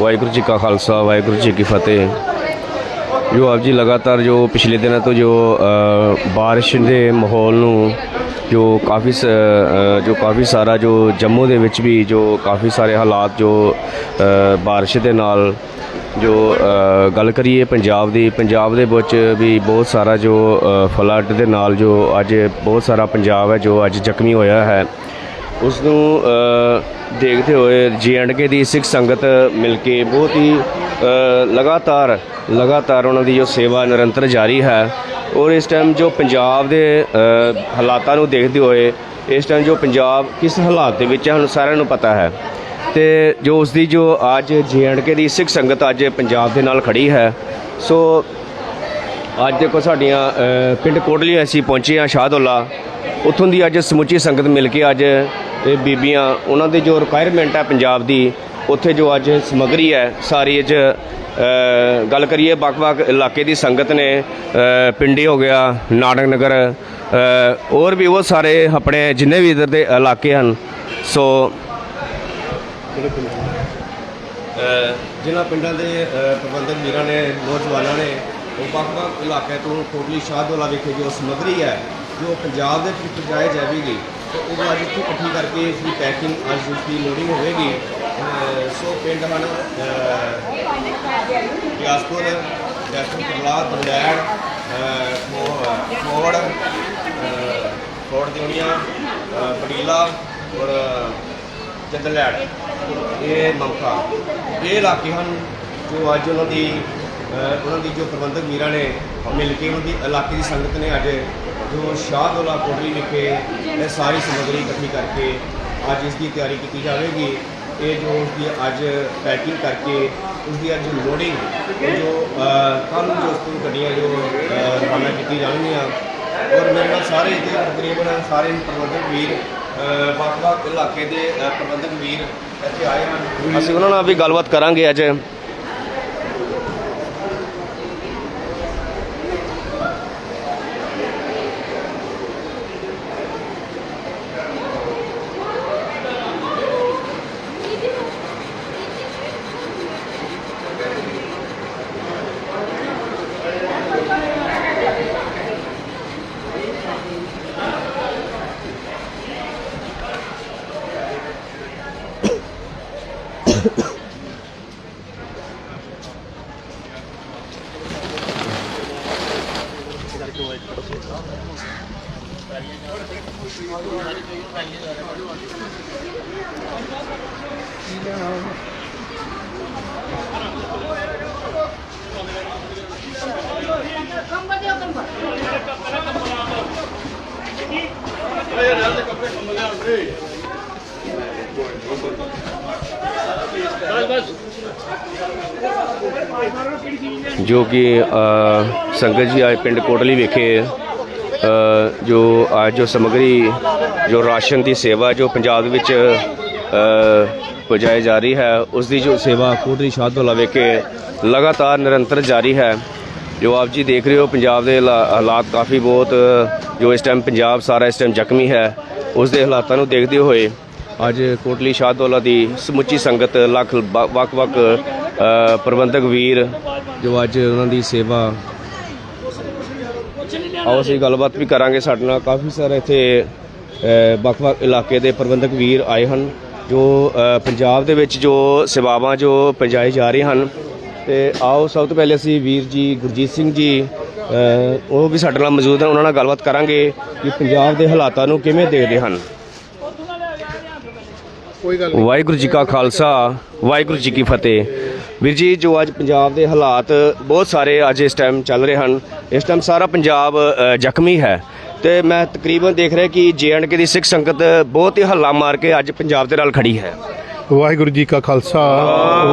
ਵਾਹਿਗੁਰੂ ਜੀ ਕਾ ਖਾਲਸਾ, ਵਾਹਿਗੁਰੂ ਜੀ ਕੀ ਫਤਿਹ। ਜੋ ਆਪ ਜੀ ਲਗਾਤਾਰ ਜੋ ਪਿਛਲੇ ਦਿਨਾਂ ਤੋਂ ਜੋ ਬਾਰਿਸ਼ ਦੇ ਮਾਹੌਲ ਨੂੰ ਜੋ ਕਾਫੀ ਜੋ ਕਾਫੀ ਸਾਰਾ ਜੋ ਜੰਮੂ ਦੇ ਵਿੱਚ ਵੀ ਜੋ ਕਾਫੀ ਸਾਰੇ ਹਾਲਾਤ ਜੋ ਬਾਰਿਸ਼ ਦੇ ਨਾਲ ਜੋ ਗੱਲ ਕਰੀਏ ਪੰਜਾਬ ਦੀ ਪੰਜਾਬ ਦੇ ਵਿੱਚ ਵੀ ਬਹੁਤ ਸਾਰਾ ਜੋ ਫਲੱਡ ਦੇ ਨਾਲ ਜੋ ਅੱਜ ਬਹੁਤ ਸਾਰਾ ਪੰਜਾਬ ਹੈ ਜੋ ਅੱਜ ਜ਼ਖਮੀ ਹੋਇਆ ਹੈ। ਉਸ ਨੂੰ ਅ, ਦੇਖਦੇ ਹੋਏ ਕੇ ਦੀ ਸਿੱਖ ਸੰਗਤ ਮਿਲ ਕੇ ਬਹੁਤ ਹੀ ਲਗਾਤਾਰ ਲਗਾਤਾਰ ਉਹਨਾਂ ਦੀ ਜੋ ਸੇਵਾ ਨਿਰੰਤਰ ਜਾਰੀ ਹੈ ਔਰ ਇਸ ਟਾਈਮ ਜੋ ਪੰਜਾਬ ਦੇ ਹਾਲਾਤਾਂ ਨੂੰ ਦੇਖਦੇ ਹੋਏ ਇਸ ਟਾਈਮ ਜੋ ਪੰਜਾਬ ਕਿਸ ਹਾਲਾਤ ਦੇ ਵਿੱਚ ਹੈ ਸਾਨੂੰ ਸਾਰਿਆਂ ਨੂੰ ਪਤਾ ਹੈ। ਤੇ ਜੋ ਉਸ ਦੀ ਜੋ ਅੱਜ ਕੇ ਦੀ ਸਿੱਖ ਸੰਗਤ ਅੱਜ ਪੰਜਾਬ ਦੇ ਨਾਲ ਖੜੀ ਹੈ ਸੋ ਅੱਜ ਦੇਖੋ ਸਾਡੀਆਂ ਪਿੰਡ ਕੋਟਲੀ ਅਸੀਂ ਪਹੁੰਚੇ ਹਾਂ ਸ਼ਾਹਦੁੱਲਾ। ਉੱਥੋਂ ਦੀ ਅੱਜ ਸਮੁੱਚੀ ਸੰਗਤ ਮਿਲ ਕੇ ਅੱਜ ਇਹ ਬੀਬੀਆਂ ਉਹਨਾਂ ਦੇ ਜੋ ਰਿਕੁਆਇਰਮੈਂਟ ਹੈ ਪੰਜਾਬ ਦੀ ਉੱਥੇ ਜੋ ਅੱਜ ਸਮਗਰੀ ਹੈ ਸਾਰੀ ਅੱਜ ਗੱਲ ਕਰੀਏ ਵੱਖ-ਵੱਖ ਇਲਾਕੇ ਦੀ ਸੰਗਤ ਨੇ ਪਿੰਡੀ ਹੋ ਗਿਆ ਨਾਟਕ ਨਗਰ ਅ, ਹੋਰ ਵੀ ਉਹ ਸਾਰੇ ਆਪਣੇ ਜਿੰਨੇ ਵੀ ਇਧਰ ਦੇ ਇਲਾਕੇ ਹਨ। ਸੋ ਜਿਨ੍ਹਾਂ ਪਿੰਡਾਂ ਦੇ ਪ੍ਰਬੰਧਕ ਵੀਰਾਂ ਨੇ, ਨੌਜਵਾਨਾਂ ਨੇ, ਉਹ ਵੱਖ-ਵੱਖ ਇਲਾਕੇ ਤੋਂ ਕੋਟਲੀ ਸ਼ਾਹਦੋਲਾ ਵਿਖੇ ਜੋ ਸਮਗਰੀ ਹੈ, ਜੋ ਪੰਜਾਬ ਦੇ ਵਿੱਚ ਪਹੁੰਚਾਈ ਜਾਵੇਗੀ, ਤੇ ਉਹ ਅੱਜ ਇੱਥੇ ਇਕੱਠੀ ਕਰਕੇ ਇਸ ਦੀ ਪੈਕਿੰਗ ਅੱਜ ਇਸ ਦੀ ਲੋਡਿੰਗ ਹੋਵੇਗੀ ਸੋ ਪਿੰਡ ਹਨ ਗਿਆਸਪੁਰ ਜੈਸਪੁਰ ਕਮਲਾ ਦੰਦੈੜ ਫੋੜ ਫੋੜ ਦਿਉਣੀਆਂ ਪਟੀਲਾ ਔਰ ਚੰਦਲੈੜ ਇਹ ਮਮਕਾ ਇਹ ਇਲਾਕੇ ਹਨ ਜੋ ਅੱਜ ਉਹਨਾਂ ਦੀ ਉਹਨਾਂ ਦੀ ਜੋ ਪ੍ਰਬੰਧਕ ਵੀਰਾਂ ਨੇ ਮਿਲ ਕੇ ਉਹਨਾਂ ਦੀ ਇਲਾਕੇ ਦੀ ਸੰਗਤ ਨੇ ਅੱਜ ਜੋ ਸ਼ਾਹਦੋਲਾ ਕੋਟਲੀ ਵਿਖੇ ਇਹ ਸਾਰੀ ਸਮੱਗਰੀ ਇਕੱਠੀ ਕਰਕੇ ਅੱਜ ਇਸ ਦੀ ਤਿਆਰੀ ਕੀਤੀ ਜਾਵੇਗੀ। ਇਹ ਜੋ ਉਸ ਦੀ ਅੱਜ ਪੈਕਿੰਗ ਕਰਕੇ ਉਸ ਦੀ ਅੱਜ ਲੋਡਿੰਗ ਜੋ ਕੱਲ੍ਹ ਜੋ ਉਸ ਤੋਂ ਗੱਡੀਆਂ ਜੋ ਰਵਾਨਾ ਕੀਤੀ ਜਾਣਗੀਆਂ। ਔਰ ਮੇਰੇ ਨਾਲ ਸਾਰੇ ਇੱਥੇ ਤਕਰੀਬਨ ਸਾਰੇ ਪ੍ਰਬੰਧਕ ਵੀਰ ਵੱਖ-ਵੱਖ ਇਲਾਕੇ ਦੇ ਪ੍ਰਬੰਧਕ ਵੀਰ ਇੱਥੇ ਆਏ ਹਨ। ਅਸੀਂ ਉਹਨਾਂ ਨਾਲ ਵੀ ਗੱਲਬਾਤ ਕਰਾਂਗੇ ਅੱਜ। Yeah. ਜੋ ਕਿ ਸੰਗਤ ਜੀ ਅੱਜ ਪਿੰਡ ਕੋਟਲੀ ਵਿਖੇ ਜੋ ਅੱਜ ਜੋ ਸਮਗਰੀ ਜੋ ਰਾਸ਼ਨ ਦੀ ਸੇਵਾ ਜੋ ਪੰਜਾਬ ਵਿੱਚ ਅ, ਪਹੁੰਚਾਈ ਜਾ ਰਹੀ ਹੈ ਉਸ ਦੀ ਜੋ ਸੇਵਾ ਕੋਟਲੀ ਸ਼ਾਹਦੋਲਾ ਵਿਖੇ ਲਗਾਤਾਰ ਨਿਰੰਤਰ ਜਾਰੀ ਹੈ। ਜੋ ਆਪ ਜੀ ਦੇਖ ਰਹੇ ਹੋ ਪੰਜਾਬ ਦੇ ਹਾਲਾ- ਹਾਲਾਤ ਕਾਫੀ ਬਹੁਤ ਜੋ ਇਸ ਟਾਈਮ ਪੰਜਾਬ ਸਾਰਾ ਇਸ ਟਾਈਮ ਜ਼ਖਮੀ ਹੈ ਉਸ ਦੇ ਹਾਲਾਤਾਂ ਨੂੰ ਦੇਖਦੇ ਹੋਏ ਅੱਜ ਕੋਟਲੀ ਸ਼ਾਹਦੋਲਾ ਦੀ ਸਮੁੱਚੀ ਸੰਗਤ ਲੱਖ ਬ- ਵੱਖ-ਵੱਖ ਪ੍ਰਬੰਧਕ ਵੀਰ। ਜੋ ਅੱਜ ਉਹਨਾਂ ਦੀ ਸੇਵਾ ਆਓ ਅਸੀਂ ਗੱਲਬਾਤ ਵੀ ਕਰਾਂਗੇ ਸਾਡੇ ਨਾਲ। ਕਾਫੀ ਸਾਰੇ ਇੱਥੇ ਵੱਖ-ਵੱਖ ਇਲਾਕੇ ਦੇ ਪ੍ਰਬੰਧਕ ਵੀਰ ਆਏ ਹਨ ਜੋ ਪੰਜਾਬ ਦੇ ਵਿੱਚ ਜੋ ਸੇਵਾਵਾਂ ਜੋ ਪਹੁੰਚਾਈ ਜਾ ਰਹੀਆਂ ਹਨ। ਤੇ ਆਓ ਸਭ ਤੋਂ ਪਹਿਲੇ ਅਸੀਂ ਵੀਰ ਜੀ ਗੁਰਜੀਤ ਸਿੰਘ ਜੀ ਉਹ ਵੀ ਸਾਡੇ ਨਾਲ ਮੌਜੂਦ ਹਨ। ਉਹਨਾਂ ਨਾਲ ਗੱਲਬਾਤ ਕਰਾਂਗੇ ਕਿ ਪੰਜਾਬ ਦੇ ਹਾਲਾਤਾਂ ਨੂੰ ਕਿਵੇਂ ਦੇਖਦੇ ਹਨ। ਕੋਈ ਗੱਲ ਵਾਹਿਗੁਰੂ ਜੀ ਕਾ ਖਾਲਸਾ ਵਾਹਿਗੁਰੂ ਜੀ ਕੀ ਫਤਿਹ। ਵੀਰ ਜੀ ਜੋ ਅੱਜ ਪੰਜਾਬ ਦੇ ਹਾਲਾਤ ਬਹੁਤ ਸਾਰੇ ਅੱਜ ਇਸ ਟਾਈਮ ਚੱਲ ਰਹੇ ਹਨ ਇਸ ਟਾਈਮ ਸਾਰਾ ਪੰਜਾਬ ਜ਼ਖਮੀ ਹੈ। ਤੇ ਮੈਂ ਤਕਰੀਬਨ ਦੇਖ ਰਿਹਾ ਕਿ ਕੇ ਦੀ ਸਿੱਖ ਸੰਗਤ ਬਹੁਤ ਹੀ ਹੱਲਾ ਮਾਰ ਕੇ ਅੱਜ ਪੰਜਾਬ ਦੇ ਨਾਲ ਖੜੀ ਹੈ। ਵਾਹਿਗੁਰੂ ਜੀ ਕਾ ਖਾਲਸਾ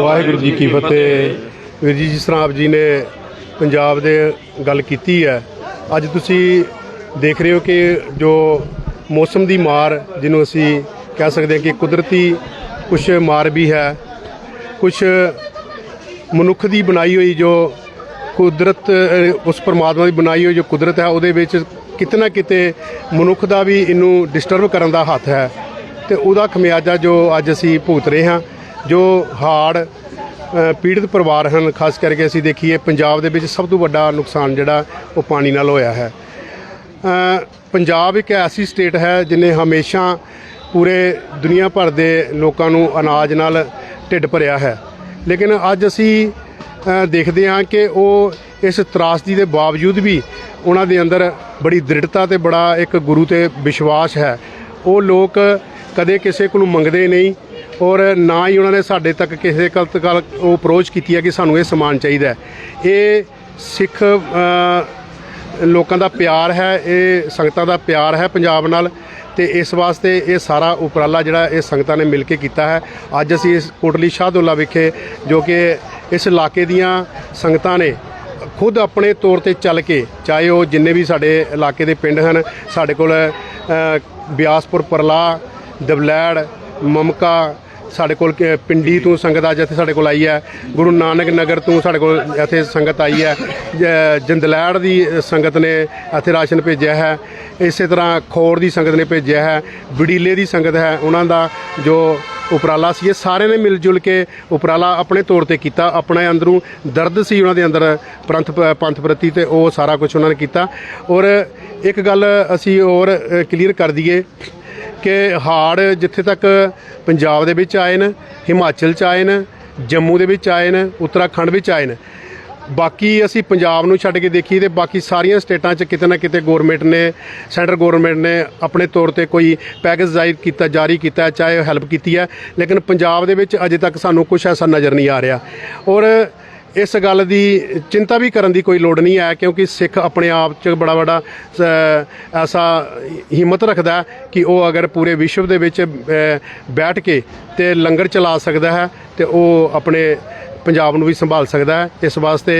ਵਾਹਿਗੁਰੂ ਜੀ ਕੀ ਫਤਿਹ। ਵੀਰ ਜੀ ਜਿਸ ਤਰ੍ਹਾਂ ਆਪ ਜੀ ਨੇ ਪੰਜਾਬ ਦੇ ਗੱਲ ਕੀਤੀ ਹੈ ਅੱਜ ਤੁਸੀਂ ਦੇਖ ਰਹੇ ਹੋ ਕਿ ਜੋ ਮੌਸਮ ਦੀ ਮਾਰ ਜਿਹਨੂੰ ਅਸੀਂ ਕਹਿ ਸਕਦੇ ਹਾਂ ਕਿ ਕੁਦਰਤੀ ਕੁਝ ਮਾਰ ਵੀ ਹੈ ਕੁਝ ਮਨੁੱਖ ਦੀ ਬਣਾਈ ਹੋਈ ਜੋ ਕੁਦਰਤ ਉਸ ਪਰਮਾਤਮਾ ਦੀ ਬਣਾਈ ਹੋਈ ਜੋ ਕੁਦਰਤ ਹੈ, ਉਹਦੇ ਵਿੱਚ ਕਿਤੇ ਨਾ ਕਿਤੇ ਮਨੁੱਖ ਦਾ ਵੀ ਇਹਨੂੰ ਡਿਸਟਰਬ ਕਰਨ ਦਾ ਹੱਥ ਹੈ। ਤੇ ਉਹਦਾ ਖਮਿਆਜਾ ਜੋ ਅੱਜ ਅਸੀਂ ਭੁਗਤ ਰਹੇ ਹਾਂ, ਜੋ ਹਾੜ ਪੀੜਤ ਪਰਿਵਾਰ ਹਨ, ਖਾਸ ਕਰਕੇ ਅਸੀਂ ਦੇਖੀਏ ਪੰਜਾਬ ਦੇ ਵਿੱਚ ਸਭ ਤੋਂ ਵੱਡਾ ਨੁਕਸਾਨ ਜਿਹੜਾ ਉਹ ਪਾਣੀ ਨਾਲ ਹੋਇਆ ਹੈ। ਪੰਜਾਬ ਇੱਕ ਐਸੀ ਸਟੇਟ ਹੈ ਜਿਨੇ ਹਮੇਸ਼ਾ ਪੂਰੇ ਦੁਨੀਆ ਭਰ ਦੇ ਲੋਕਾਂ ਨੂੰ ਅਨਾਜ ਨਾਲ ਢਿੱਡ ਭਰਿਆ ਹੈ। ਲੇਕਿਨ ਅੱਜ ਅਸੀਂ ਦੇਖਦੇ ਹਾਂ ਕਿ ਉਹ ਇਸ ਤਰਾਸਦੀ ਦੇ ਬਾਵਜੂਦ ਵੀ ਉਹਨਾਂ ਦੇ ਅੰਦਰ ਬੜੀ ਦ੍ਰਿੜਤਾ ਤੇ ਬੜਾ ਇੱਕ ਗੁਰੂ ਤੇ ਵਿਸ਼ਵਾਸ ਹੈ। ਉਹ ਲੋਕ ਕਦੇ ਕਿਸੇ ਕੋਲੋਂ ਮੰਗਦੇ ਨਹੀਂ ਔਰ ਨਾ ਹੀ ਉਹਨਾਂ ਨੇ ਸਾਡੇ ਤੱਕ ਕਿਸੇ ਗਲਤ ਗੱਲ ਉਹ ਅਪਰੋਚ ਕੀਤੀ ਹੈ ਕਿ ਸਾਨੂੰ ਇਹ ਸਮਾਨ ਚਾਹੀਦਾ ਇਹ ਸਿੱਖ ਲੋਕਾਂ ਦਾ ਪਿਆਰ ਹੈ, ਇਹ ਸੰਗਤਾਂ ਦਾ ਪਿਆਰ ਹੈ ਪੰਜਾਬ ਨਾਲ ਤੇ ਇਸ ਵਾਸਤੇ ਇਹ ਸਾਰਾ ਉਪਰਾਲਾ ਜਿਹੜਾ ਇਹ ਸੰਗਤਾਂ ਨੇ ਮਿਲ ਕੇ ਕੀਤਾ ਹੈ। ਅੱਜ ਅਸੀਂ ਇਸ ਕੋਟਲੀ ਸ਼ਾਹਦੁੱਲਾ ਵਿਖੇ ਜੋ ਕਿ ਇਸ ਇਲਾਕੇ ਦੀਆਂ ਸੰਗਤਾਂ ਨੇ ਖੁਦ ਆਪਣੇ ਤੌਰ ਤੇ ਚੱਲ ਕੇ, ਚਾਹੇ ਉਹ ਜਿੰਨੇ ਵੀ ਸਾਡੇ ਇਲਾਕੇ ਦੇ ਪਿੰਡ ਹਨ, ਸਾਡੇ ਕੋਲ ਬਿਆਸਪੁਰ, ਪਰਲਾ, ਦਬਲੈੜ, ਮਮਕਾ ਸਾਡੇ ਕੋਲ ਪਿੰਡੀ ਤੋਂ ਸੰਗਤ ਅੱਜ ਇੱਥੇ ਸਾਡੇ ਕੋਲ ਆਈ ਹੈ, ਗੁਰੂ ਨਾਨਕ ਨਗਰ ਤੋਂ ਸਾਡੇ ਕੋਲ ਇੱਥੇ ਸੰਗਤ ਆਈ ਹੈ ਜੰਦਲੈੜ ਦੀ ਸੰਗਤ ਨੇ ਇੱਥੇ ਰਾਸ਼ਨ ਭੇਜਿਆ ਹੈ, ਇਸੇ ਤਰ੍ਹਾਂ ਖੋੜ ਦੀ ਸੰਗਤ ਨੇ ਭੇਜਿਆ ਹੈ, ਬੜੀਲੇ ਦੀ ਸੰਗਤ ਹੈ, ਉਹਨਾਂ ਦਾ ਜੋ ਉਪਰਾਲਾ ਸੀ, ਇਹ ਸਾਰਿਆਂ ਨੇ ਮਿਲ ਜੁਲ ਕੇ ਉਪਰਾਲਾ ਆਪਣੇ ਤੌਰ ਤੇ ਕੀਤਾ, ਆਪਣੇ ਅੰਦਰੋਂ ਦਰਦ ਸੀ ਉਹਨਾਂ ਦੇ ਅੰਦਰ ਪੰਥ ਪੰਥ ਪ੍ਰਤੀ ਤੇ ਉਹ ਸਾਰਾ ਕੁਝ ਉਹਨਾਂ ਨੇ ਕੀਤਾ, ਔਰ ਇੱਕ ਗੱਲ ਅਸੀਂ ਹੋਰ ਕਲੀਅਰ ਕਰ ਦਈਏ ਕਿ ਹਾੜ ਜਿੱਥੇ ਤੱਕ ਪੰਜਾਬ ਦੇ ਵਿੱਚ ਆਏ ਨੇ ਹਿਮਾਚਲ ਚ ਆਏ ਨੇ ਜੰਮੂ ਦੇ ਵਿੱਚ ਆਏ ਨੇ ਉੱਤਰਾਖੰਡ ਵਿੱਚ ਆਏ ਨੇ। ਬਾਕੀ ਅਸੀਂ ਪੰਜਾਬ ਨੂੰ ਛੱਡ ਕੇ ਦੇਖੀਏ ਤੇ ਬਾਕੀ ਸਾਰੀਆਂ ਸਟੇਟਾਂ 'ਚ ਕਿਤੇ ਨਾ ਕਿਤੇ ਗਵਰਨਮੈਂਟ ਨੇ ਸੈਂਟਰ ਗਵਰਨਮੈਂਟ ਨੇ ਆਪਣੇ ਤੌਰ ਤੇ ਕੋਈ ਪੈਕੇਜ ਜ਼ਾਹਿਰ ਕੀਤਾ ਜਾਰੀ ਕੀਤਾ ਹੈ, ਚਾਹੇ ਹੈਲਪ ਕੀਤੀ ਹੈ। ਲੇਕਿਨ ਪੰਜਾਬ ਦੇ ਵਿੱਚ ਅਜੇ ਤੱਕ ਸਾਨੂੰ ਕੁਝ ਐਸਾ ਨਜ਼ਰ ਨਹੀਂ ਆ ਰਿਹਾ। ਔਰ ਇਸ ਗੱਲ ਦੀ ਚਿੰਤਾ ਵੀ ਕਰਨ ਦੀ ਕੋਈ ਲੋੜ ਨਹੀਂ ਹੈ, ਕਿਉਂਕਿ ਸਿੱਖ ਆਪਣੇ ਆਪ 'ਚ ਬੜਾ ਬੜਾ ਐਸਾ ਹਿੰਮਤ ਰੱਖਦਾ ਕਿ ਉਹ ਅਗਰ ਪੂਰੇ ਵਿਸ਼ਵ ਦੇ ਵਿੱਚ ਬੈਠ ਕੇ ਤੇ ਲੰਗਰ ਚਲਾ ਸਕਦਾ ਹੈ ਤੇ ਉਹ ਆਪਣੇ ਪੰਜਾਬ ਨੂੰ ਵੀ ਸੰਭਾਲ ਸਕਦਾ ਹੈ। ਇਸ ਵਾਸਤੇ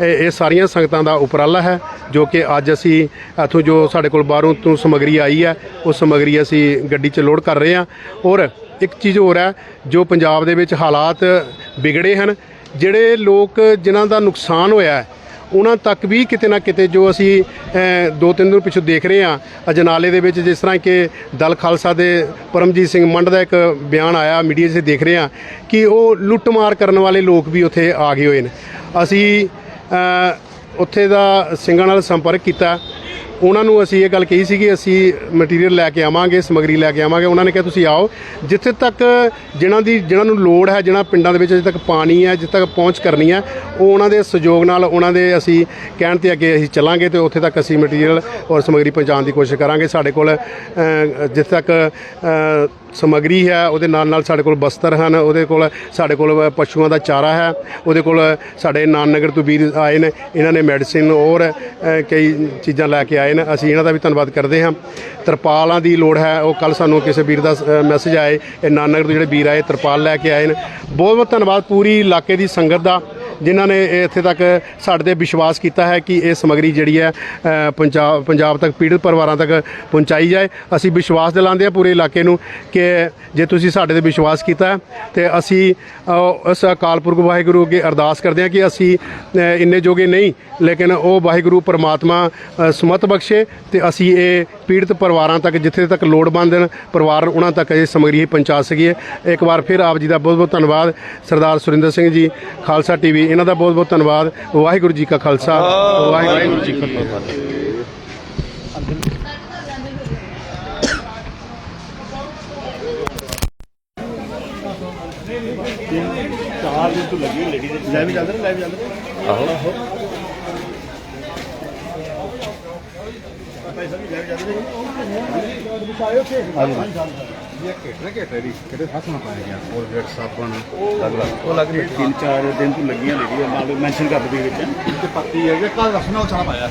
ਇਹ ਸਾਰੀਆਂ ਸੰਗਤਾਂ ਦਾ ਉਪਰਾਲਾ ਹੈ, ਜੋ ਕਿ ਅੱਜ ਅਸੀਂ ਇੱਥੋਂ ਜੋ ਸਾਡੇ ਕੋਲ ਬਾਹਰੋਂ ਤੋਂ ਸਮੱਗਰੀ ਆਈ ਹੈ, ਉਹ ਸਮੱਗਰੀ ਅਸੀਂ ਗੱਡੀ 'ਚ ਲੋਡ ਕਰ ਰਹੇ ਹਾਂ। ਔਰ ਇੱਕ ਚੀਜ਼ ਹੋਰ ਹੈ, ਜੋ ਪੰਜਾਬ ਦੇ ਵਿੱਚ ਹਾਲਾਤ ਵਿਗੜੇ ਹਨ ਜਿਹੜੇ ਲੋਕ ਜਿਨ੍ਹਾਂ ਦਾ ਨੁਕਸਾਨ ਹੋਇਆ ਹੈ, ਉਹਨਾਂ ਤੱਕ ਵੀ ਕਿਤੇ ਨਾ ਕਿਤੇ ਜੋ ਅਸੀਂ ਦੋ ਤਿੰਨ ਦਿਨ ਪਿੱਛੋਂ ਦੇਖ ਰਹੇ ਹਾਂ, ਅਜਨਾਲੇ ਦੇ ਵਿੱਚ ਜਿਸ ਤਰ੍ਹਾਂ ਕਿ ਦਲ ਖਾਲਸਾ ਦੇ ਪਰਮਜੀਤ ਸਿੰਘ ਮੰਡ ਦਾ ਇੱਕ ਬਿਆਨ ਆਇਆ, ਮੀਡੀਆ 'ਚ ਦੇਖ ਰਹੇ ਹਾਂ ਕਿ ਉਹ ਲੁੱਟਮਾਰ ਕਰਨ ਵਾਲੇ ਲੋਕ ਵੀ ਉੱਥੇ ਆ ਗਏ ਹੋਏ ਨੇ। ਅਸੀਂ ਉੱਥੇ ਦਾ ਸਿੰਘਾਂ ਨਾਲ ਸੰਪਰਕ ਕੀਤਾ। ਉਹਨਾਂ ਨੂੰ ਅਸੀਂ ਇਹ ਗੱਲ ਕਹੀ ਸੀ ਕਿ ਅਸੀਂ ਮਟੀਰੀਅਲ ਲੈ ਕੇ ਆਵਾਂਗੇ ਸਮਗਰੀ ਲੈ ਕੇ ਆਵਾਂਗੇ। ਉਹਨਾਂ ਨੇ ਕਿਹਾ ਤੁਸੀਂ ਆਓ। ਜਿੱਥੇ ਤੱਕ ਜਿਨ੍ਹਾਂ ਦੀ ਜਿਨ੍ਹਾਂ ਨੂੰ ਲੋੜ ਹੈ ਜਿਨ੍ਹਾਂ ਪਿੰਡਾਂ ਦੇ ਵਿੱਚ ਅਜੇ ਤੱਕ ਪਾਣੀ ਹੈ ਜਿੱਥੇ ਤੱਕ ਪਹੁੰਚ ਕਰਨੀ ਹੈ ਉਹ ਉਹਨਾਂ ਦੇ ਸਹਿਯੋਗ ਨਾਲ ਉਹਨਾਂ ਦੇ ਅਸੀਂ ਕਹਿਣ ਤੇ ਅੱਗੇ ਅਸੀਂ ਚੱਲਾਂਗੇ ਤੇ ਉੱਥੇ ਤੱਕ ਅਸੀਂ ਮਟੀਰੀਅਲ ਔਰ ਸਮਗਰੀ ਪਹੁੰਚਾਉਣ ਦੀ ਕੋਸ਼ਿਸ਼ ਕਰਾਂਗੇ। ਸਾਡੇ ਕੋਲ ਜਿੱਥੇ ਤੱਕ ਅ, ਸਮਗਰੀ ਹੈ ਉਹਦੇ ਨਾਲ ਨਾਲ ਸਾਡੇ ਕੋਲ ਬਸਤਰ ਹਨ ਉਹਦੇ ਕੋਲ ਸਾਡੇ ਕੋਲ ਪਸ਼ੂਆਂ ਦਾ ਚਾਰਾ ਹੈ ਉਹਦੇ ਕੋਲ ਸਾਡੇ ਨਾਨਨਗਰ ਤੋਂ ਵੀਰ ਆਏ ਨੇ ਇਹਨਾਂ ਨੇ ਮੈਡੀਸਿਨ ਔਰ ਕਈ ਚੀਜ਼ਾਂ ਲੈ ਕੇ ਆਏ ਨੇ, ਅਸੀਂ ਇਹਨਾਂ ਦਾ ਵੀ ਧੰਨਵਾਦ ਕਰਦੇ ਹਾਂ। ਤਰਪਾਲਾਂ ਦੀ ਲੋੜ ਹੈ, ਉਹ ਕੱਲ ਸਾਨੂੰ ਕਿਸੇ ਵੀਰ ਦਾ ਮੈਸੇਜ ਆਏ, ਇਹ ਨਾਨਨਗਰ ਦੇ ਜਿਹੜੇ ਵੀਰ ਆਏ, ਤਰਪਾਲ ਲੈ ਕੇ ਆਏ ਨੇ। ਬਹੁਤ ਬਹੁਤ ਧੰਨਵਾਦ ਪੂਰੀ ਇਲਾਕੇ ਦੀ ਸੰਗਤ ਦਾ। ਜਿਨ੍ਹਾਂ ਨੇ ਇਹ ਇੱਥੇ ਤੱਕ ਸਾਡੇ ਤੇ ਵਿਸ਼ਵਾਸ ਕੀਤਾ ਹੈ ਕਿ ਇਹ ਸਮਗਰੀ ਜਿਹੜੀ ਹੈ ਪੰਜਾਬ ਪੰਜਾਬ ਤੱਕ ਪੀੜਤ ਪਰਿਵਾਰਾਂ ਤੱਕ ਪਹੁੰਚਾਈ ਜਾਏ। ਅਸੀਂ ਵਿਸ਼ਵਾਸ ਦਿਲਾਉਂਦੇ ਹਾਂ ਪੂਰੇ ਇਲਾਕੇ ਨੂੰ ਕਿ ਜੇ ਤੁਸੀਂ ਸਾਡੇ ਤੇ ਵਿਸ਼ਵਾਸ ਕੀਤਾ ਹੈ, ਤੇ ਅਸੀਂ ਅ, ਉਸ ਅਕਾਲ ਪੁਰਖ ਵਾਹਿਗੁਰੂ ਅੱਗੇ ਅਰਦਾਸ ਕਰਦੇ ਹਾਂ ਕਿ ਅਸੀਂ ਇੰਨੇ ਜੋਗੇ ਨਹੀਂ ਲੇਕਿਨ ਉਹ ਵਾਹਿਗੁਰੂ ਪਰਮਾਤਮਾ ਸਮਤ ਬਖਸ਼ੇ ਤੇ ਅਸੀਂ ਇਹ ਪੀੜਤ ਪਰਿਵਾਰਾਂ ਤੱਕ ਜਿੱਥੇ ਤੱਕ ਲੋੜਵੰਦ ਹਨ ਪਰਿਵਾਰ ਉਹਨਾਂ ਤੱਕ ਇਹ ਸਮਗਰੀ ਪਹੁੰਚਾ ਸਕੀਏ। ਇੱਕ ਵਾਰ ਫਿਰ ਆਪ ਜੀ ਦਾ ਬਹੁਤ ਬਹੁਤ ਧੰਨਵਾਦ ਸਰਦਾਰ ਸੁਰਿੰਦਰ ਸਿੰਘ ਜੀ ਖਾਲਸਾ ਟੀਵੀ ਇਹਨਾਂ ਦਾ ਬਹੁਤ ਬਹੁਤ ਧੰਨਵਾਦ ਵਾਹਿਗੁਰੂ ਜੀ ਕਾ ਖਾਲਸਾ ਵਾਹਿਗੁਰੂ ਜੀ ਕੀ ਫਤਿਹ। ਚਾਰ ਦਿਨ ਤੋਂ ਲੱਗੀ ਲੇਡੀ ਦੇ ਲੈ ਵੀ ਜਾਂਦੇ ਨੇ ਲੈ ਵੀ ਜਾਂਦੇ ਨੇ ਆਹੋ। ਕਿਹੜੇ ਹੱਥ ਨਾਲ ਪਾਇਆ ਗਿਆ। ਹੋਰ ਗੇਟ ਸਾਬਣ ਉਹ ਲੱਗ ਰਿਹਾ ਤਿੰਨ ਚਾਰ ਦਿਨ ਤੋਂ ਲੱਗੀਆਂ ਲੇਡੀ ਨਾਲ ਮੈਂਸ਼ਨ ਕਰ ਦਿੱਤੀ ਵਿੱਚ। ਤੇ ਪੱਤੀ ਹੈ ਕਿ ਕੱਲ ਰਸਨਾ ਚਾਹ ਪਾਇਆ।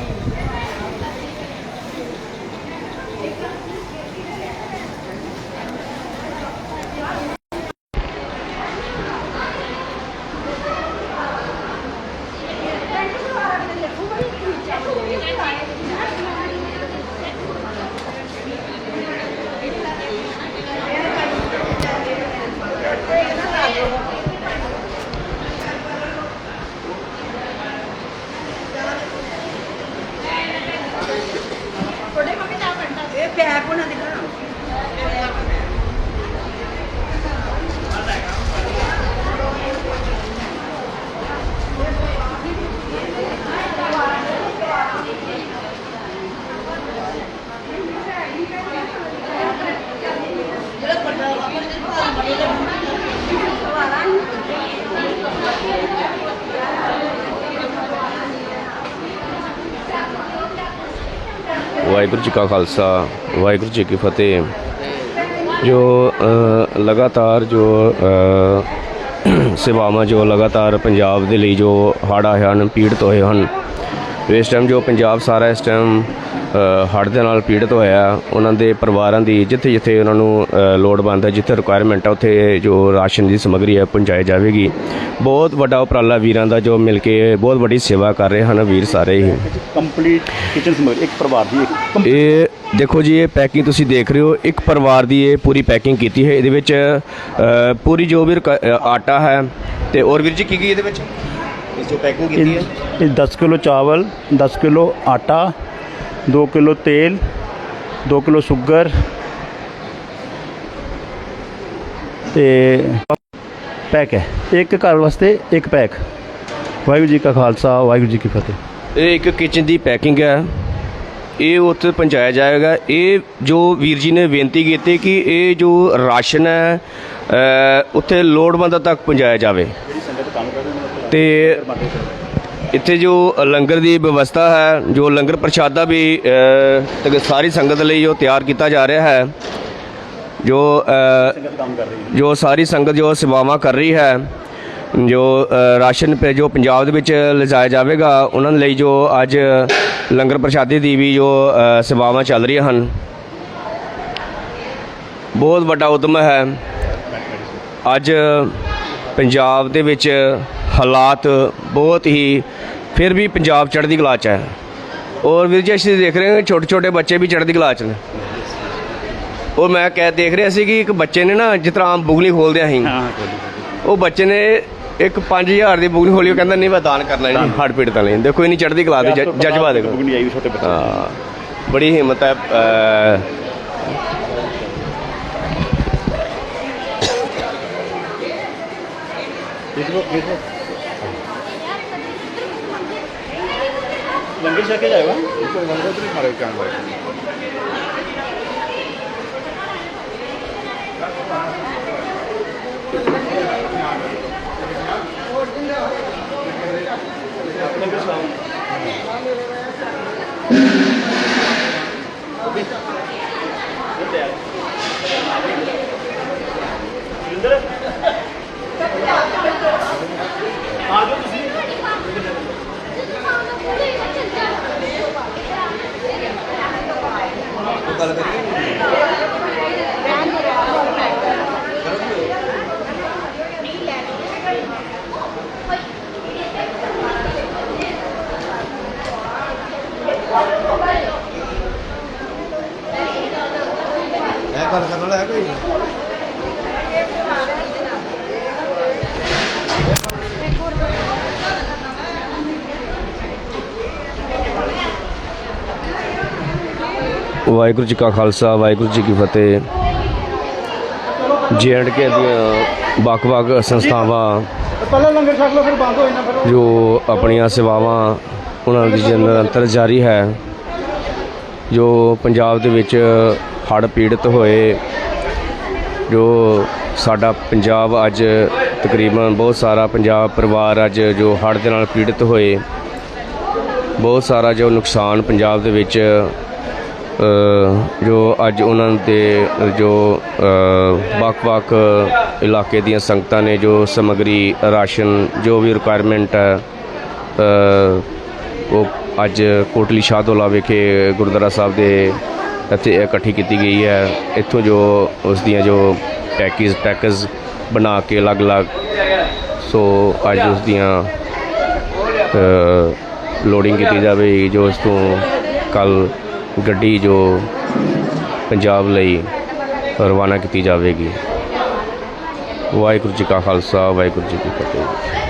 ਵਾਹਿਗੁਰੂ ਜੀ ਕਾ ਖਾਲਸਾ, ਵਾਹਿਗੁਰੂ ਜੀ ਕੀ ਫਤਿਹ। ਜੋ ਲਗਾਤਾਰ ਜੋ ਸੇਵਾਵਾਂ ਜੋ ਲਗਾਤਾਰ ਪੰਜਾਬ ਦੇ ਲਈ ਜੋ ਹਾੜਾ ਆਏ ਹਨ, ਪੀੜਤ ਹੋਏ ਹਨ, ਇਸ ਟਾਈਮ ਜੋ ਪੰਜਾਬ ਸਾਰਾ ਇਸ ਟਾਈਮ ਹੜ੍ਹ ਦੇ ਨਾਲ ਪੀੜਤ ਹੋਇਆ। ਉਹਨਾਂ ਦੇ ਪਰਿਵਾਰਾਂ ਦੀ ਜਿੱਥੇ ਜਿੱਥੇ ਉਹਨਾਂ ਨੂੰ ਅ, ਲੋੜਵੰਦ ਹੈ ਜਿੱਥੇ ਰਿਕੁਆਇਰਮੈਂਟ ਹੈ ਉੱਥੇ ਜੋ ਰਾਸ਼ਨ ਦੀ ਸਮੱਗਰੀ ਹੈ ਪਹੁੰਚਾਈ ਜਾਵੇਗੀ। ਬਹੁਤ ਵੱਡਾ ਉਪਰਾਲਾ ਵੀਰਾਂ ਦਾ ਜੋ ਮਿਲ ਕੇ ਬਹੁਤ ਵੱਡੀ ਸੇਵਾ ਕਰ ਰਹੇ ਹਨ ਵੀਰ ਸਾਰੇ ਹੀ। ਕੰਪਲੀਟ ਕਿਚਨ ਸਮਗਰੀ ਇੱਕ ਪਰਿਵਾਰ ਦੀ ਇੱਕ ਇਹ ਦੇਖੋ ਜੀ ਇਹ ਪੈਕਿੰਗ ਤੁਸੀਂ ਦੇਖ ਰਹੇ ਹੋ ਇੱਕ ਪਰਿਵਾਰ ਦੀ ਇਹ ਪੂਰੀ ਪੈਕਿੰਗ ਕੀਤੀ ਹੈ। ਇਹਦੇ ਵਿੱਚ ਪੂਰੀ ਜੋ ਵੀ ਆਟਾ ਹੈ ਤੇ ਔਰ ਵੀਰ ਜੀ ਕੀ ਕੀ ਇਹਦੇ ਵਿੱਚ? ਇਸ ਜੋ ਪੈਕਿੰਗ ਕੀਤੀ ਹੈ ਇਹ 10 ਕਿਲੋ ਚਾਵਲ 10 ਕਿਲੋ ਆਟਾ 2 ਕਿਲੋ ਤੇਲ 2 ਕਿਲੋ ਸ਼ੂਗਰ ਤੇ ਪੈਕ ਹੈ। ਇੱਕ ਘਰ ਵਾਸਤੇ ਇੱਕ ਪੈਕ। ਵਾਹਿਗੁਰੂ ਜੀ ਕਾ ਖਾਲਸਾ, ਵਾਹਿਗੁਰੂ ਜੀ ਕੀ ਫਤਿਹ। ਇਹ ਇੱਕ ਕਿਚਨ ਦੀ ਪੈਕਿੰਗ ਹੈ। ਇਹ ਉੱਥੇ ਪਹੁੰਚਾਇਆ ਜਾਏਗਾ। ਇਹ ਜੋ ਵੀਰ ਜੀ ਨੇ ਬੇਨਤੀ ਕੀਤੀ ਕਿ ਇਹ ਜੋ ਰਾਸ਼ਨ ਹੈ ਉੱਥੇ ਲੋੜਵੰਦਾਂ ਤੱਕ ਪਹੁੰਚਾਇਆ ਜਾਵੇ। ਤੇ ਇੱਥੇ ਜੋ ਲੰਗਰ ਦੀ ਵਿਵਸਥਾ ਹੈ, ਜੋ ਲੰਗਰ ਪ੍ਰਸ਼ਾਦਾ ਵੀ ਸਾਰੀ ਸੰਗਤ ਲਈ ਜੋ ਤਿਆਰ ਕੀਤਾ ਜਾ ਰਿਹਾ ਹੈ, ਜੋ ਜੋ ਸਾਰੀ ਸੰਗਤ ਜੋ ਸੇਵਾਵਾਂ ਕਰ ਰਹੀ ਹੈ, ਜੋ ਰਾਸ਼ਨ ਪੇ, ਜੋ ਪੰਜਾਬ ਦੇ ਵਿੱਚ ਲਿਜਾਇਆ ਜਾਵੇਗਾ, ਉਹਨਾਂ ਲਈ ਜੋ ਅੱਜ ਲੰਗਰ ਪ੍ਰਸ਼ਾਦੇ ਦੀ ਵੀ ਜੋ ਸੇਵਾਵਾਂ ਚੱਲ ਰਹੀਆਂ ਹਨ। ਬਹੁਤ ਵੱਡਾ ਉਦਮ ਹੈ। ਅੱਜ ਪੰਜਾਬ ਦੇ ਵਿੱਚ ਹਾਲਾਤ ਬਹੁਤ ਹੀ ਫਿਰ ਵੀ ਪੰਜਾਬ ਚੜ੍ਹਦੀ ਕਲਾ 'ਚ ਹੈ। ਔਰ ਵੀਰ ਜੀ ਅਸੀਂ ਦੇਖ ਰਹੇ ਹਾਂ ਛੋਟੇ ਛੋਟੇ ਬੱਚੇ ਵੀ ਚੜ੍ਹਦੀ ਕਲਾ 'ਚ ਨੇ। ਉਹ ਮੈਂ ਕਹਿ ਦੇਖ ਰਿਹਾ ਸੀ ਕਿ ਇੱਕ ਬੱਚੇ ਨੇ ਨਾ ਜਿਸ ਤਰ੍ਹਾਂ ਆਮ ਬੁਗਲੀ ਖੋਲਦੇ ਅਸੀਂ। ਹਾਂ ਉਹ ਬੱਚੇ ਨੇ ਇੱਕ 5000 ਦੀ ਬੁਗਲੀ ਖੋਲੀ ਉਹ ਕਹਿੰਦਾ ਨਹੀਂ ਮੈਂ ਦਾਨ ਕਰਨਾ ਨਹੀਂ ਹੱਡ ਪੀੜਤਾਂ ਲਈ ਦੇਖੋ ਇਹਨੀ ਚੜ੍ਹਦੀ ਕਲਾ ਦੇ ਜਜ਼ਬਾ ਦੇਖੋ। ਬੁਗਨੀ ਆਈ ਵੀ ਛੋਟੇ ਬੱਚੇ ਹਾਂ ਬੜੀ ਹਿੰਮਤ ਹੈ ਅ, ਲੰਗਰ ਛਕ ਕੇ ਜਾਏਗਾ ਕੋਈ ਲੰਗਰ ਤੇ ਨਹੀਂ ਮਾਰੇ ਕਹਿਣ ਵਾਲੇ ਇਹ ਗੱਲ ਕਰਨ ਵਾਲਾ ਹੈ ਕੋਈ ਵਾਹਿਗੁਰੂ ਜੀ ਕਾ ਖਾਲਸਾ ਵਾਹਿਗੁਰੂ ਜੀ ਕੀ ਫਤਿਹ। ਜੇ ਐਂਡ ਕੇ ਦੀਆਂ ਵੱਖ-ਵੱਖ ਸੰਸਥਾਵਾਂ ਪਹਿਲਾਂ ਲੰਗਰ ਛਕ ਲਓ ਫਿਰ ਬੰਦ ਹੋ ਜਾਣਾ ਫਿਰ ਜੋ ਆਪਣੀਆਂ ਸੇਵਾਵਾਂ ਉਹਨਾਂ ਦੀ ਨਿਰੰਤਰ ਜਾਰੀ ਹੈ ਜੋ ਪੰਜਾਬ ਦੇ ਵਿੱਚ ਹੜ੍ਹ ਪੀੜਤ ਹੋਏ ਜੋ ਸਾਡਾ ਪੰਜਾਬ ਅੱਜ ਤਕਰੀਬਨ ਬਹੁਤ ਸਾਰਾ ਪੰਜਾਬ ਪਰਿਵਾਰ ਅੱਜ ਜੋ ਹੜ੍ਹ ਦੇ ਨਾਲ ਪੀੜਤ ਹੋਏ ਬਹੁਤ ਸਾਰਾ ਜੋ ਨੁਕਸਾਨ ਪੰਜਾਬ ਦੇ ਵਿੱਚ ਜੋ ਅੱਜ ਉਹਨਾਂ ਦੇ, ਜੋ ਵੱਖ-ਵੱਖ ਇਲਾਕੇ ਦੀਆਂ ਸੰਗਤਾਂ ਨੇ, ਜੋ ਸਮਗਰੀ ਰਾਸ਼ਨ, ਜੋ ਵੀ ਰਿਕੁਆਇਰਮੈਂਟ ਹੈ ਉਹ ਅੱਜ ਕੋਟਲੀ ਸ਼ਾਹਦੋਲਾ ਵਿਖੇ ਗੁਰਦੁਆਰਾ ਸਾਹਿਬ ਦੇ ਇੱਥੇ ਇਕੱਠੀ ਕੀਤੀ ਗਈ ਹੈ। ਇੱਥੋਂ ਜੋ ਉਸ ਦੀਆਂ ਜੋ ਪੈਕੇਜ ਪੈਕੇਜ ਬਣਾ ਕੇ ਅਲੱਗ-ਅਲੱਗ, ਸੋ ਅੱਜ ਉਸ ਦੀਆਂ ਲੋਡਿੰਗ ਕੀਤੀ ਜਾਵੇਗੀ, ਜੋ ਇਸ ਤੋਂ ਕੱਲ ਗੱਡੀ ਜੋ ਪੰਜਾਬ ਲਈ ਰਵਾਨਾ ਕੀਤੀ ਜਾਵੇਗੀ। ਵਾਹਿਗੁਰੂ ਜੀ ਕਾ ਖਾਲਸਾ, ਵਾਹਿਗੁਰੂ ਜੀ ਕੀ ਫਤਿਹ।